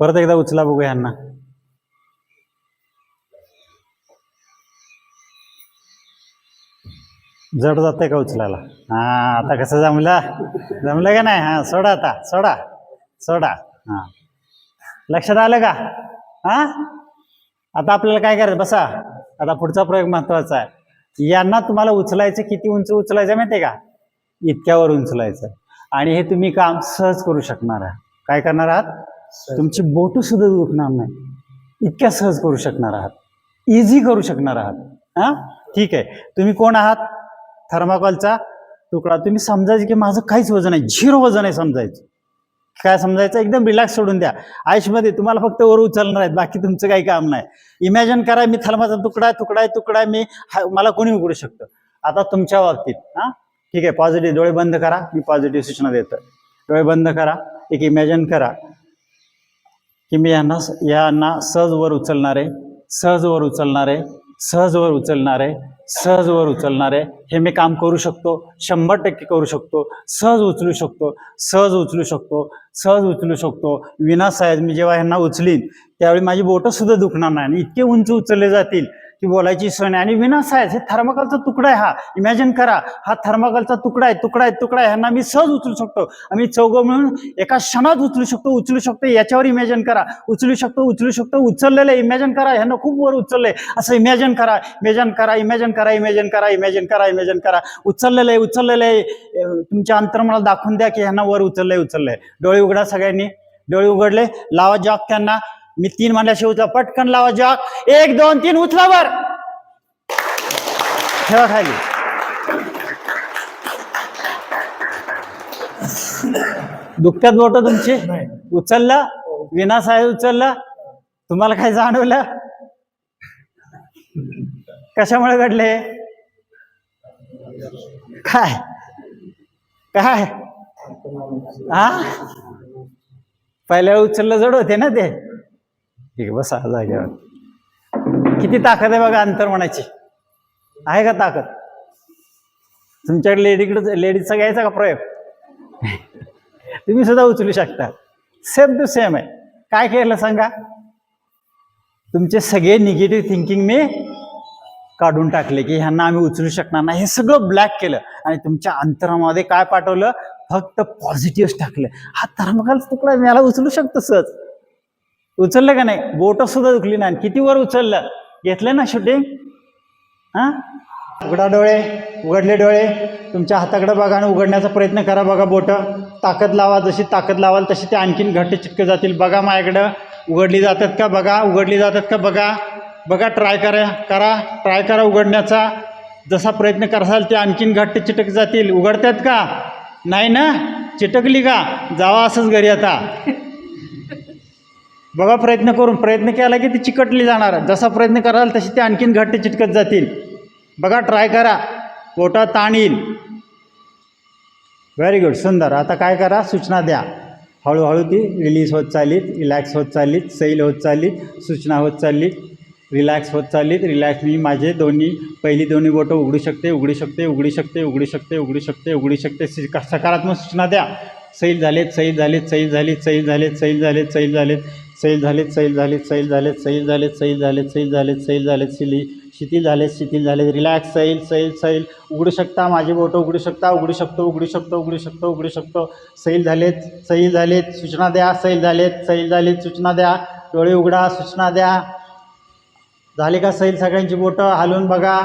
परत एकदा उचला बघू यांना. जड जाते का उचलायला? हा आता कसं जमलं? जमलं का नाही? हा सोडा आता सोडा सोडा. हा. लक्षात आलं का? हा? आता आपल्याला काय करायचं? बसा. आता पुढचा प्रयोग महत्त्वाचा आहे. यांना तुम्हाला उचलायचं किती उंच उचलायचं माहितीये का? इतक्यावर उचलायचं. आणि हे तुम्ही काम सहज करू शकणार आहात. काय करणार आहात? तुमची बोट सुद्धा दुखणार नाही. इतक्या सहज करू शकणार आहात. इझी करू शकणार आहात. हा? ठीक आहे. तुम्ही कोण आहात? थर्माकॉलचा तुकडा. तुम्ही समजायचं की माझं काहीच वजन आहे झिरो वजन आहे समजायचं. काय समजायचं? एकदम रिलॅक्स सोडून द्या. आयुष्यमध्ये तुम्हाला फक्त वर उचलणार आहेत. बाकी तुमचं काही काम नाही. इमॅजिन करा मी थर्माचा तुकडा आहे तुकडा आहे तुकडा आहे. मी मला कोणी उघडू शकतं? आता तुमच्या बाबतीत हा? ठीक आहे. पॉझिटिव्ह डोळे बंद करा. मी पॉझिटिव्ह सूचना देतो डोळे बंद करा. एक इमॅजिन करा. की मी यांना यांना सहज वर उचलणार आहे सहज वर उचलणार आहे सहज वर उचलणार आहे सहजवर उचलणार आहे हे मी काम करू शकतो शंभर टक्के करू शकतो सहज उचलू शकतो सहज उचलू शकतो सहज उचलू शकतो. विना साहेब मी जेव्हा ह्यांना उचलीन त्यावेळी माझी बोटंसुद्धा दुखणार नाही आणि इतके उंच उचलले जातील की बोलायची सोय नाही. आणि विनासाहेब हे थर्माकॉलचा तुकडा आहे हा. इमॅजिन करा. हा थर्माकॉलचा तुकडा आहे तुकडा आहे तुकडा आहे. ह्यांना मी सहज उचलू शकतो. आम्ही चौघं मिळून एका क्षणात उचलू शकतो उचलू शकतो. याच्यावर इमॅजिन करा. उचलू शकतो उचलू शकतो. उचललेलं इमॅजिन करा. ह्यांना खूप वर उचललंय. असं इमॅजिन करा इमॅजिन करा इमॅजिन करा इमॅजिन करा इमॅजिन करा इमॅजिन करा. उचललेलं आहे उचललेलं आहे तुमच्या अंतर्मनाला दाखवून द्या की ह्यांना वर उचललंय उचललंय. डोळे उघडा सगळ्यांनी. डोळे उघडले. लावा जॉक त्यांना. मी तीन म्हणल्याशिवाय उचला पटकन लावा जॉक. एक दोन तीन उचला वर. ठेवा खाली. दुखत्यात बोट तुमची? उचललं? विनासाहेब उचललं? तुम्हाला काय जाणवलं? कशामुळे घडले? काय? काय? हा? पहिल्या उचललं जड होते ना ते. ठीक आहे बसा जाग्यावर किती ताकद आहे बघा अंतर म्हणायची. आहे का ताकद? तुमच्याकडे लेडीकडे लेडीजचा घ्यायचा का प्रयोग? तुम्ही सुद्धा उचलू शकता. सेम टू सेम आहे. काय केलं सांगा? तुमचे सगळे निगेटिव्ह थिंकिंग मी काढून टाकले की ह्यांना आम्ही उचलू शकणार नाही. हे सगळं ब्लॅक केलं आणि तुमच्या अंतरामध्ये काय पाठवलं? फक्त पॉझिटिव्ह टाकलं. हा थर्मकाल तुकडा मी याला उचलू शकतो सहज. उचललं का नाही? बोट सुद्धा दुखली नाही. किती वर उचललं? घेतलं ना शूटिंग हा? उघडा डोळे उघडले डोळे. तुमच्या हाताकडे बघा आणि उघडण्याचा प्रयत्न करा बघा बोट. ताकद लावा जशी ताकद लावाल तशी ते आणखीन घट्ट चिटके जातील. बघा माझ्याकडं. उघडली जातात का? बघा. उघडली जातात का? बघा. बघा ट्राय करा करा. ट्राय करा उघडण्याचा. जसा प्रयत्न करसाल ते आणखीन घट्ट चिटक जातील. उघडतात का? नाही ना? चिटकली का? जावा असंच घरी आता. बघा प्रयत्न करून प्रयत्न केला की ती चिकटली जाणार जसा प्रयत्न कराल तशी ते आणखीन घट्ट चिटकत जातील. बघा ट्राय करा. पोटात ताण येईल व्हेरी गुड सुंदर. आता काय करा? सूचना द्या. हळूहळू ती रिलीज होत चाललीत रिलॅक्स होत चाललीत सैल होत चाललीत सूचना होत चाललीत रिलॅक्स होत चाललीत. रिलॅक्स मी माझे दोन्ही पहिली दोन्ही बोटं उघडू शकते उघडू शकते उघडू शकते उघडू शकते उघडू शकते उघडू शकते. सकारात्मक सूचना द्या. सैल झालेत सैल झालेत सैल झालेत सैल झालेत सैल झालेत सैल झालेत सैल झालेत. सैल झालेत सैल झालेत सैल झालेत सैल झालेत सैल झालेत सैल झालेत सिली शिथिल झालेत शिथिल झालेत रिलॅक्स सैल सैल सैल उघडू शकता माझी बोटं उघडू शकता उघडू शकतो उघडू शकतो उघडू शकतो उघडू शकतो सैल झालेत सैल झालेत सूचना द्या सैल झालेत सैल झालेत सूचना द्या डोळे उघडा सूचना द्या झाले का सैल सगळ्यांची बोटं हलवून बघा